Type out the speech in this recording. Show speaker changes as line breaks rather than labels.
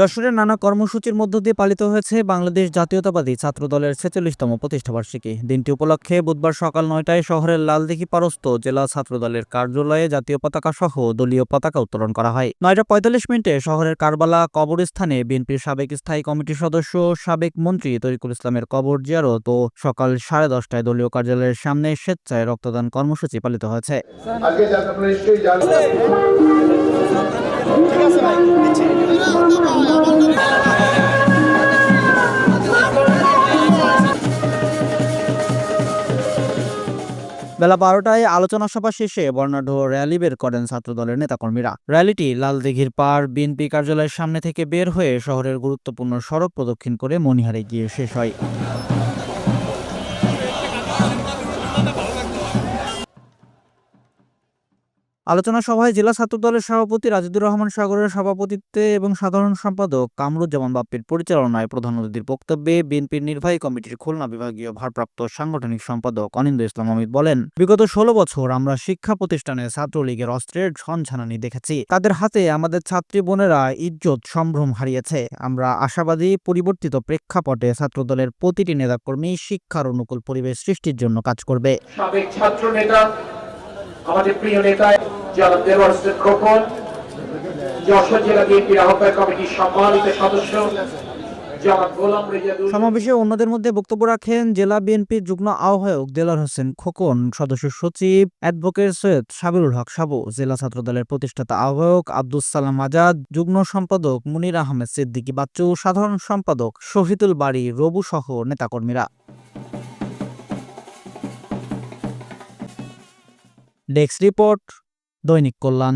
যশোরের নানা কর্মসূচির মধ্য দিয়ে পালিত হয়েছে বাংলাদেশ জাতীয়তাবাদী ছাত্র দলের ছেচল্লিশতম প্রতিষ্ঠাবার্ষিকী দিনটি উপলক্ষে বুধবার সকাল নয়টায় শহরের লালদিঘি পারস্ত জেলা ছাত্র দলের কার্যালয়ে জাতীয় পতাকা সহ দলীয় পতাকা উত্তোলন করা হয়। নয়টা পঁয়তাল্লিশ মিনিটে শহরের কারবালা কবরস্থানে বিএনপির সাবেক স্থায়ী কমিটির সদস্য, সাবেক মন্ত্রী তরিকুল ইসলামের কবর জিয়ারত ও সকাল সাড়ে দশটায় দলীয় কার্যালয়ের সামনে স্বেচ্ছায় রক্তদান কর্মসূচি পালিত হয়েছে। বেলা বারোটায় আলোচনা সভা শেষে বর্ণাঢ্য র্যালি বের করেন ছাত্রদলের নেতাকর্মীরা। র্যালিটি লালদিঘির পার বিএনপি কার্যালয়ের সামনে থেকে বের হয়ে শহরের গুরুত্বপূর্ণ সড়ক প্রদক্ষিণ করে মনিহারে গিয়ে শেষ হয়। আলোচনা সভায় জেলা ছাত্র দলের সভাপতি রাজিদুর রহমান সাগরের সভাপতিত্বে এবং সাধারণ সম্পাদক কামরুজ্জামান বাপ্পির পরিচালনায় প্রধান অতিথির বক্তব্যে বিএনপির নির্বাহী কমিটির খুলনা বিভাগীয় ভারপ্রাপ্ত সাংগঠনিক সম্পাদক অনিন্দ ইসলাম অমিত বলেন, বিগত ষোলো বছর আমরা শিক্ষা প্রতিষ্ঠানে ছাত্রলীগের অস্ত্রের সঞ্ছানানি দেখেছি। তাদের হাতে আমাদের ছাত্রী বোনেরা ইজ্জত সম্ভ্রম হারিয়েছে। আমরা আশাবাদী পরিবর্তিত প্রেক্ষাপটে ছাত্রদলের প্রতিটি নেতাকর্মী শিক্ষার অনুকূল পরিবেশ সৃষ্টির জন্য কাজ করবে।
ছাত্র আমাদের প্রিয় নেতা দেওয়ার যশোর জেলা বিএনপির আহ্বায়ক কমিটির সম্মানিত সদস্য
সমাবেশে অন্যদের মধ্যে বক্তব্য রাখেন জেলা বিএনপির যুগ্ম আহ্বায়ক দেলার হোসেন খোকন, সদস্য সচিব অ্যাডভোকেট সৈয়দ সাবিরুল হক সাবু, জেলা ছাত্রদলের প্রতিষ্ঠাতা আহ্বায়ক আব্দুস সালাম আজাদ, যুগ্ম সম্পাদক মুনির আহমেদ সিদ্দিকী বাচ্চু, সাধারণ সম্পাদক শহীদুল বাড়ি রবু সহ নেতাকর্মীরা। ডেস্ক রিপোর্ট দৈনিক কল্যাণ।